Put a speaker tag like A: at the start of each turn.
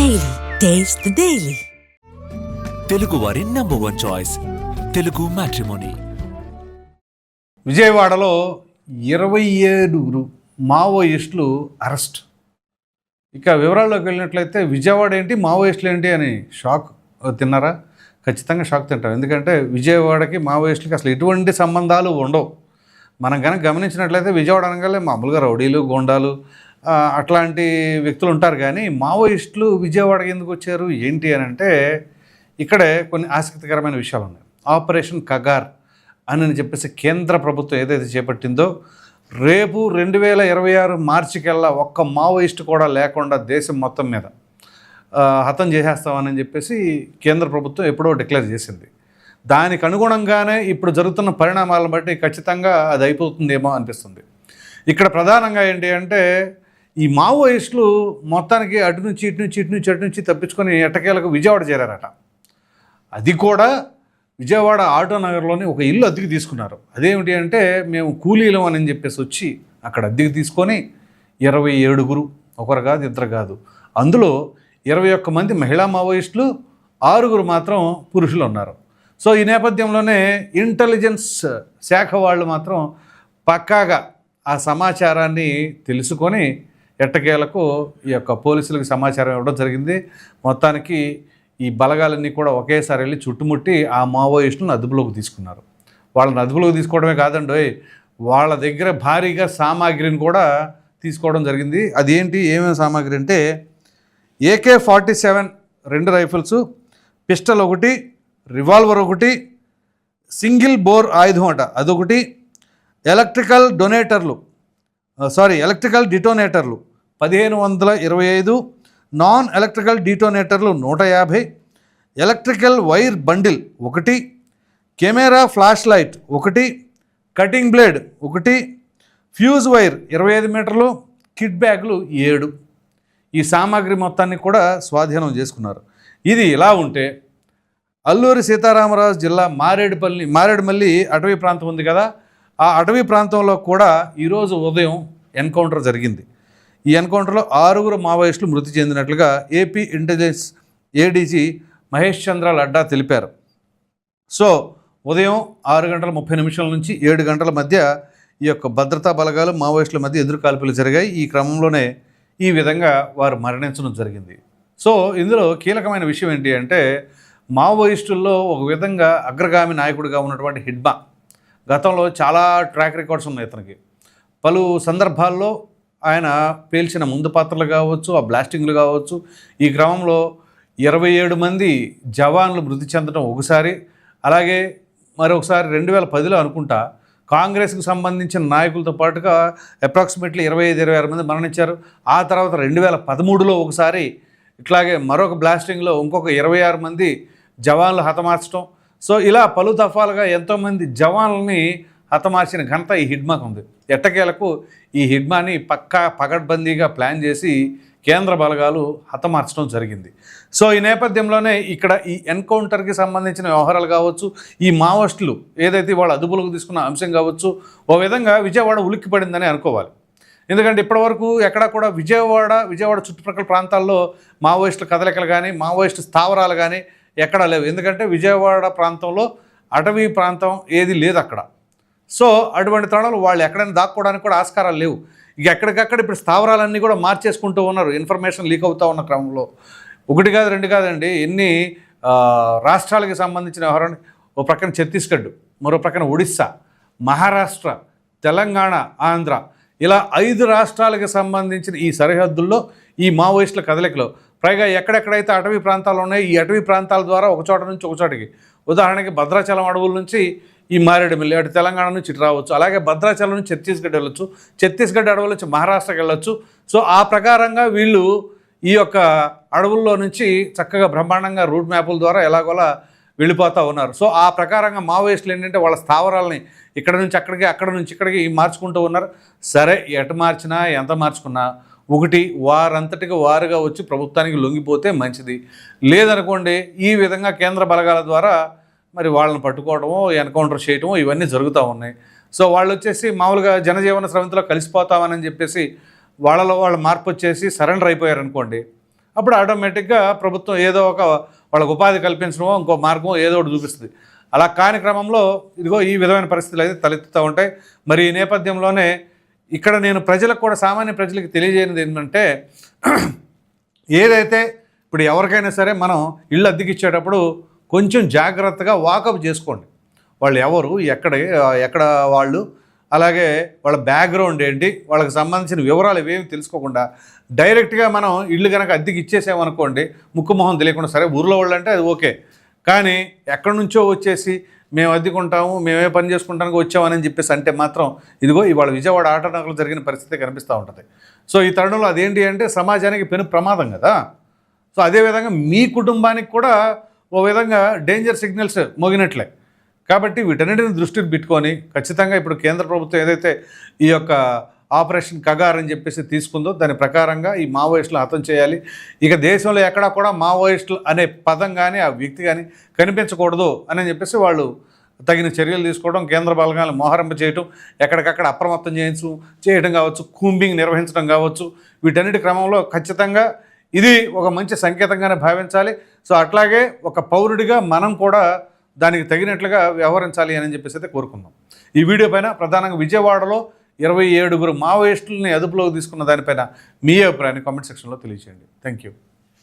A: Daily taste the daily
B: Telugu వారి number one choice Telugu matrimony
C: విజయవాడలో ఇరవై ఏడుగురు మావోయిస్టులు అరెస్ట్. ఇక వివరాల్లోకి వెళ్ళినట్లయితే విజయవాడ ఏంటి మావోయిస్టులు ఏంటి అని షాక్ తిన్నారా? ఖచ్చితంగా షాక్ తింటాం ఎందుకంటే విజయవాడకి మావోయిస్టులకి అసలు ఎటువంటి సంబంధాలు ఉండవు. మనం కనుక గమనించినట్లయితే విజయవాడ అనగానే మామూలుగా రౌడీలు గోండాలు అట్లాంటి వ్యక్తులు ఉంటారు కానీ మావోయిస్టులు విజయవాడకి ఎందుకు వచ్చారు? ఏంటి అని అంటే ఇక్కడే కొన్ని ఆసక్తికరమైన విషయాలు ఉన్నాయి. ఆపరేషన్ కగార్ అని చెప్పేసి కేంద్ర ప్రభుత్వం ఏదైతే చేపట్టిందో రేపు రెండు వేల ఇరవై ఆరు మార్చికల్లా ఒక్క మావోయిస్ట్ కూడా లేకుండా దేశం మొత్తం మీద హతం చేసేస్తామని చెప్పేసి కేంద్ర ప్రభుత్వం ఎప్పుడో డిక్లేర్ చేసింది. దానికి అనుగుణంగానే ఇప్పుడు జరుగుతున్న పరిణామాలను బట్టి ఖచ్చితంగా అది అయిపోతుందేమో అనిపిస్తుంది. ఇక్కడ ప్రధానంగా ఏంటి అంటే ఈ మావోయిస్టులు మొత్తానికి అటు నుంచి ఇటు నుంచి ఇటు నుంచి అటు నుంచి తప్పించుకొని ఎట్టకేలకు విజయవాడ చేరారట. అది కూడా విజయవాడ ఆటో నగర్లోని ఒక ఇల్లు అద్దెకి తీసుకున్నారు. అదేమిటి అంటే మేము కూలీలం అని చెప్పేసి వచ్చి అక్కడ అద్దెకి తీసుకొని ఇరవై ఏడుగురు ఒకరు కాదు ఇద్దరు కాదు. అందులో ఇరవై ఒక్క మంది మహిళా మావోయిస్టులు ఆరుగురు మాత్రం పురుషులు ఉన్నారు. సో ఈ నేపథ్యంలోనే ఇంటెలిజెన్స్ శాఖ వాళ్ళు మాత్రం పక్కాగా ఆ సమాచారాన్ని తెలుసుకొని ఎట్టకేలకు ఈ యొక్క పోలీసులకు సమాచారం ఇవ్వడం జరిగింది. మొత్తానికి ఈ బలగాలన్నీ కూడా ఒకేసారి వెళ్ళి చుట్టుముట్టి ఆ మావోయిస్టులను అదుపులోకి తీసుకున్నారు. వాళ్ళని అదుపులోకి తీసుకోవడమే కాదండి ఓయ్, వాళ్ళ దగ్గర భారీగా సామాగ్రిని కూడా తీసుకోవడం జరిగింది. అదేంటి ఏమేమి సామాగ్రి అంటే ఏకే ఫార్టీ సెవెన్ రెండు రైఫిల్స్ పిస్టల్ ఒకటి రివాల్వర్ ఒకటి సింగిల్ బోర్ ఆయుధం అట అదొకటి ఎలక్ట్రికల్ డొనేటర్లు సారీ ఎలక్ట్రికల్ డిటోనేటర్లు. పదిహేను వందల ఇరవై ఐదు నాన్ ఎలక్ట్రికల్ డిటోనేటర్లు నూట యాభై ఎలక్ట్రికల్ వైర్ బండిల్ ఒకటి కెమెరా ఫ్లాష్ లైట్ ఒకటి కటింగ్ బ్లేడ్ ఒకటి ఫ్యూజ్ వైర్ ఇరవై ఐదు మీటర్లు కిట్ బ్యాగులు ఏడు. ఈ సామాగ్రి మొత్తాన్ని కూడా స్వాధీనం చేసుకున్నారు. ఇది ఇలా ఉంటే అల్లూరి సీతారామరాజు జిల్లా మారేడుపల్లి మారేడుమల్లి అటవీ ప్రాంతం ఉంది కదా ఆ అటవీ ప్రాంతంలో కూడా ఈరోజు ఉదయం ఎన్కౌంటర్ జరిగింది. ఈ ఎన్కౌంటర్లో ఆరుగురు మావోయిస్టులు మృతి చెందినట్లుగా AP intelligence ADG Mahesh Chandra Ladda తెలిపారు. సో ఉదయం ఆరు గంటల ముప్పై నిమిషాల నుంచి ఏడు గంటల మధ్య ఈ యొక్క భద్రతా బలగాలు మావోయిస్టుల మధ్య ఎదురు కాల్పులు జరిగాయి. ఈ క్రమంలోనే ఈ విధంగా వారు మరణించడం జరిగింది. సో ఇందులో కీలకమైన విషయం ఏంటి అంటే మావోయిస్టుల్లో ఒక విధంగా అగ్రగామి నాయకుడిగా ఉన్నటువంటి హిడ్బా గతంలో చాలా ట్రాక్ రికార్డ్స్ ఉన్నాయి ఇతనికి పలు సందర్భాల్లో ఆయన పేల్చిన ముందు పాత్రలు కావచ్చు ఆ బ్లాస్టింగ్లు కావచ్చు ఈ క్రమంలో ఇరవై ఏడు మంది జవాన్లు మృతి చెందడం ఒకసారి అలాగే మరొకసారి రెండు వేల పదిలో అనుకుంటా కాంగ్రెస్కి సంబంధించిన నాయకులతో పాటుగా అప్రాక్సిమేట్లీ ఇరవై ఐదు ఇరవై ఆరు మంది మరణించారు. ఆ తర్వాత రెండు వేల పదమూడులో ఒకసారి ఇట్లాగే మరొక బ్లాస్టింగ్లో ఇంకొక ఇరవై ఆరు మంది జవాన్లు హతమార్చడం సో ఇలా పలు దఫాలుగా ఎంతోమంది జవాన్లని హతమార్చిన ఘనత ఈ హిడ్మాకు ఉంది. ఎట్టకేలకు ఈ హిడ్మాని పక్కా పగడ్బందీగా ప్లాన్ చేసి కేంద్ర బలగాలు హతమార్చడం జరిగింది. సో ఈ నేపథ్యంలోనే ఇక్కడ ఈ ఎన్కౌంటర్కి సంబంధించిన వ్యవహారాలు కావచ్చు ఈ మావోయిస్టులు ఏదైతే వాళ్ళు అదుపులోకి తీసుకున్న అంశం కావచ్చు ఓ విధంగా విజయవాడ ఉలిక్కిపడిందని అనుకోవాలి. ఎందుకంటే ఇప్పటివరకు ఎక్కడ కూడా విజయవాడ విజయవాడ చుట్టుప్రక్కల ప్రాంతాల్లో మావోయిస్టుల కదలికలు కానీ మావోయిస్టు స్థావరాలు కానీ ఎక్కడా లేవు. ఎందుకంటే విజయవాడ ప్రాంతంలో అటవీ ప్రాంతం ఏది లేదు అక్కడ. సో అటువంటి తరుణంలో వాళ్ళు ఎక్కడైనా దాక్కోవడానికి కూడా ఆస్కారాలు లేవు. ఇక ఎక్కడికక్కడ ఇప్పుడు స్థావరాలన్నీ కూడా మార్చేసుకుంటూ ఉన్నారు. ఇన్ఫర్మేషన్ లీక్ అవుతూ ఉన్న క్రమంలో. ఒకటి కాదు రెండు కాదండి. ఎన్ని రాష్ట్రాలకి సంబంధించిన వ్యవహారం ఓ ప్రక్కన ఛత్తీస్గఢ్ మరో ప్రక్కన ఒడిస్సా మహారాష్ట్ర తెలంగాణ ఆంధ్ర. ఇలా ఐదు రాష్ట్రాలకు సంబంధించిన ఈ సరిహద్దుల్లో ఈ మావోయిస్టుల కదలికలు. పైగా ఎక్కడెక్కడైతే అటవీ ప్రాంతాలు ఉన్నాయో ఈ అటవీ ప్రాంతాల ద్వారా ఒక చోట నుంచి ఒక చోటకి. ఉదాహరణకి భద్రాచలం అడవుల నుంచి ఈ మారేడుమిల్లి అటు తెలంగాణ నుంచి ఇటు రావచ్చు. అలాగే భద్రాచలం నుంచి ఛత్తీస్గఢ్ వెళ్ళొచ్చు. ఛత్తీస్గఢ్ అడవుల నుంచి మహారాష్ట్రకి వెళ్ళొచ్చు. సో ఆ ప్రకారంగా వీళ్ళు ఈ యొక్క అడవుల్లో నుంచి చక్కగా బ్రహ్మాండంగా రూట్ మ్యాపుల ద్వారా ఎలాగోలా వెళ్ళిపోతూ ఉన్నారు. సో ఆ ప్రకారంగా మావోయిస్టులు ఏంటంటే వాళ్ళ స్థావరాలని ఇక్కడ నుంచి అక్కడికి అక్కడ నుంచి ఇక్కడికి మార్చుకుంటూ ఉన్నారు. సరే ఎటు మార్చినా ఎంత మార్చుకున్నా ఒకటి వారంతటికి వారుగా వచ్చి ప్రభుత్వానికి లొంగిపోతే మంచిది. లేదనుకోండి ఈ విధంగా కేంద్ర బలగాల ద్వారా మరి వాళ్ళని పట్టుకోవడము ఎన్కౌంటర్ చేయటము ఇవన్నీ జరుగుతూ ఉన్నాయి. సో వాళ్ళు వచ్చేసి మామూలుగా జనజీవన స్రవంతిలో కలిసిపోతామని చెప్పేసి వాళ్ళలో వాళ్ళ మార్పు వచ్చేసి సరెండర్ అయిపోయారు అనుకోండి అప్పుడు ఆటోమేటిక్గా ప్రభుత్వం ఏదో ఒక వాళ్ళకు ఉపాధి కల్పించడమో ఇంకో మార్గమో ఏదో ఒకటి చూపిస్తుంది. అలా కాని క్రమంలో ఇదిగో ఈ విధమైన పరిస్థితులు అయితే తలెత్తుతూ ఉంటాయి. మరి ఈ నేపథ్యంలోనే ఇక్కడ నేను ప్రజలకు కూడా సామాన్య ప్రజలకు తెలియజేయనిది ఏంటంటే ఏదైతే ఇప్పుడు ఎవరికైనా సరే మనం ఇల్లు అద్దెకిచ్చేటప్పుడు కొంచెం జాగ్రత్తగా వాకప్ చేసుకోండి. వాళ్ళు ఎవరు ఎక్కడ ఎక్కడ వాళ్ళు అలాగే వాళ్ళ బ్యాక్గ్రౌండ్ ఏంటి వాళ్ళకి సంబంధించిన వివరాలు ఇవేమి తెలుసుకోకుండా డైరెక్ట్గా మనం ఇల్లు కనుక అద్దెకి ఇచ్చేసామనుకోండి ముక్కు మొహం తెలియకుండా సరే ఊర్లో వాళ్ళు అంటే అది ఓకే. కానీ ఎక్కడి నుంచో వచ్చేసి మేము అద్దెకుంటాము మేమే పని చేసుకుంటానికి వచ్చామని చెప్పేసి అంటే మాత్రం ఇదిగో ఇవాళ విజయవాడ ఆటనగర్లో జరిగిన పరిస్థితి కనిపిస్తూ ఉంటుంది. సో ఈ తరుణంలో అదేంటి అంటే సమాజానికి పెను ప్రమాదం కదా. సో అదేవిధంగా మీ కుటుంబానికి కూడా ఓ విధంగా డేంజర్ సిగ్నల్స్ మోగినట్లే. కాబట్టి వీటన్నిటిని దృష్టిని పెట్టుకొని ఖచ్చితంగా ఇప్పుడు కేంద్ర ప్రభుత్వం ఏదైతే ఈ యొక్క ఆపరేషన్ కగార్ అని చెప్పేసి తీసుకుందో దాని ప్రకారంగా ఈ మావోయిస్టులు హతం చేయాలి. ఇక దేశంలో ఎక్కడా కూడా మావోయిస్టులు అనే పదం కానీ ఆ వ్యక్తి కానీ కనిపించకూడదు అని చెప్పేసి వాళ్ళు తగిన చర్యలు తీసుకోవడం కేంద్ర బలగాలను మోహరింప చేయటం ఎక్కడికక్కడ అప్రమత్తం చేయించు చేయడం కావచ్చు కూంబింగ్ నిర్వహించడం కావచ్చు వీటన్నిటి క్రమంలో ఖచ్చితంగా ఇది ఒక మంచి సంకేతంగానే భావించాలి. సో అట్లాగే ఒక పౌరుడిగా మనం కూడా దానికి తగినట్లుగా వ్యవహరించాలి అని చెప్పేసి అయితే కోరుకుందాం. ఈ వీడియో పైన ప్రధానంగా విజయవాడలో ఇరవై ఏడుగురు మావోయిస్టులని అదుపులోకి తీసుకున్న దానిపైన మీ అభిప్రాయాన్ని కామెంట్ సెక్షన్లో తెలియజేయండి థ్యాంక్ యూ